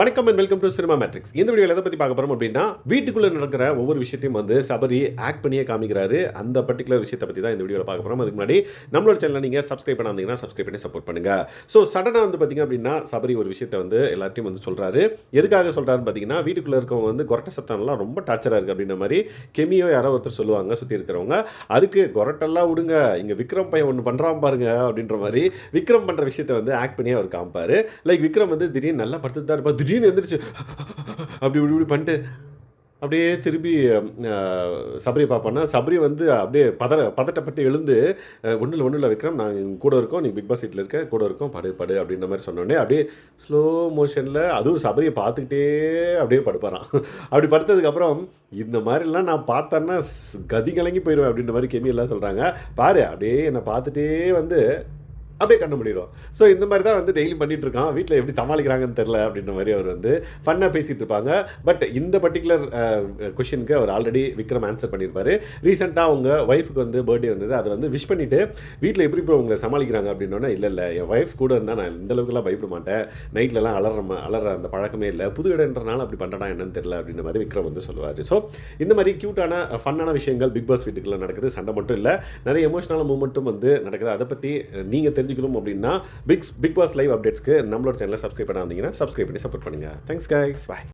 வணக்கம் and welcome to cinema matrix இந்த வீடியோவில் எதை பற்றி பார்க்க போகிறோம் அப்படின்னா வீட்டுக்குள்ளே நடக்கிற ஒவ்வொரு விஷயத்தையும் வந்து சபரி ஆக்ட் பண்ணியே காமிக்கிறாரு. அந்த பர்டிகுலர் விஷயத்தை பற்றி தான் இந்த வீடியோவில் பார்க்க போகிறோம் அதுக்கு முன்னாடி நம்மளோட சேனலை நீங்கள் சப்ஸ்கிரைப் பண்ணாமீங்கன்னா சப்ஸ்கிரைப் பண்ணி சப்போர்ட் பண்ணுங்கள் ஸோ சடனாக வந்து பார்த்தீங்க அப்படின்னா சபரி ஒரு விஷயத்தை வந்து எல்லாத்தையும் வந்து சொல்கிறாரு எதுக்காக சொல்கிறாருன்னு பார்த்தீங்கன்னா வீட்டுக்குள்ளே இருக்கவங்க வந்து கொரட்டை சத்தம்லாம் ரொம்ப டார்ச்சராக இருக்குது அப்படின்ற மாதிரி கெமியோ யாரோ ஒருத்தர் சொல்லுவாங்க சுற்றி இருக்கிறவங்க. அதுக்கு கொரட்டெல்லாம் விடுங்க. இங்கே விக்ரம் பையன் ஒன்று பண்ணுறான் பாருங்க அப்படின்ற மாதிரி விக்ரம் பண்ணுற விஷயத்தை வந்து ஆக்ட் பண்ணியே அவர் காமிப்பார். லைக் விக்ரம் வந்து திடீர்னு நல்லா படுத்துட்டு தான் இருப்பார் திடீர்னு எந்திரிச்சு அப்படி இப்படி இப்படி பண்ணிட்டு அப்படியே திரும்பி சபரியை சபரி பார்ப்போன்னா சபரி வந்து அப்படியே பதற பதட்டப்பட்டு எழுந்து ஒன்றும் இல்லை விக்ரம் நான் கூட இருக்கோம் நீ பிக் பாஸ் சீட்டில் இருக்க கூட இருக்கோம் படு படு அப்படின்ற மாதிரி சொன்னோடனே அப்படியே ஸ்லோ மோஷனில் அதுவும் சபரியை பார்த்துக்கிட்டே அப்படியே படுப்பாராம். அப்படி படுத்ததுக்கப்புறம் இந்த மாதிரிலாம் நான் பார்த்தேன்னா கதி கலங்கி போயிடுவேன் அப்படின்ற மாதிரி கெமி எல்லாம் சொல்கிறாங்க பாரு அப்படியே என்னை பார்த்துட்டே வந்து அப்படியே கண்ண ஸோ இந்த மாதிரி தான் வந்து டெய்லி பண்ணிகிட்ருக்கான் இருக்கான். வீட்டில் எப்படி சமாளிக்கிறாங்கன்னு தெரில அப்படின்ற மாதிரி அவர் வந்து ஃபன்னாக பேசிகிட்டு இருப்பாங்க. பட் இந்த பர்டிகுலர் கொஷினுக்கு uh, அவர் ஆல்ரெடி விக்ரம் ஆன்சர் பண்ணியிருப்பார் ரீசெண்டாக அவங்க ஒய்ஃபுக்கு வந்து பர்த்டே வந்தது. அதை வந்து விஷ் பண்ணிவிட்டு வீட்டில் எப்படி இப்போ உங்களை சமாளிக்கிறாங்க அப்படின்னோன்னா இல்லை இல்லை என் ஒய்ஃப் கூட இருந்தால் நான் இந்த அளவுக்குலாம் பயப்பட மாட்டேன். நைட்லலாம் அலற அலற அந்த பழக்கமே இல்லை. புது இடன்றனால அப்படி பண்ணுறா என்னன்னு தெரில அப்படின்ற மாதிரி விக்ரம் வந்து சொல்லுவார். ஸோ இந்த மாதிரி க்யூட்டான ஃபன்னான uh, விஷயங்கள் பிக் பாஸ் வீட்டுக்குள்ளே நடக்குது. சண்டை மட்டும் இல்லை நிறைய எமோஷனல் மூமெண்ட்டும் வந்து நடக்குது. அதை பற்றி நீங்கள் தெரிஞ்சு தெரிஞ்சுக்கணும் அப்படின்னா பிக் பிக் பாஸ் லைவ் அப்டேட்ஸ்க்கு நம்மளோட சேனலை சப்ஸ்கிரைப் பண்ணாதீங்கன்னா சப்ஸ்கிரைப் பண்ணி சப்போர்ட் பண்ணுங்கள் தேங்க்ஸ் கைஸ் பாய்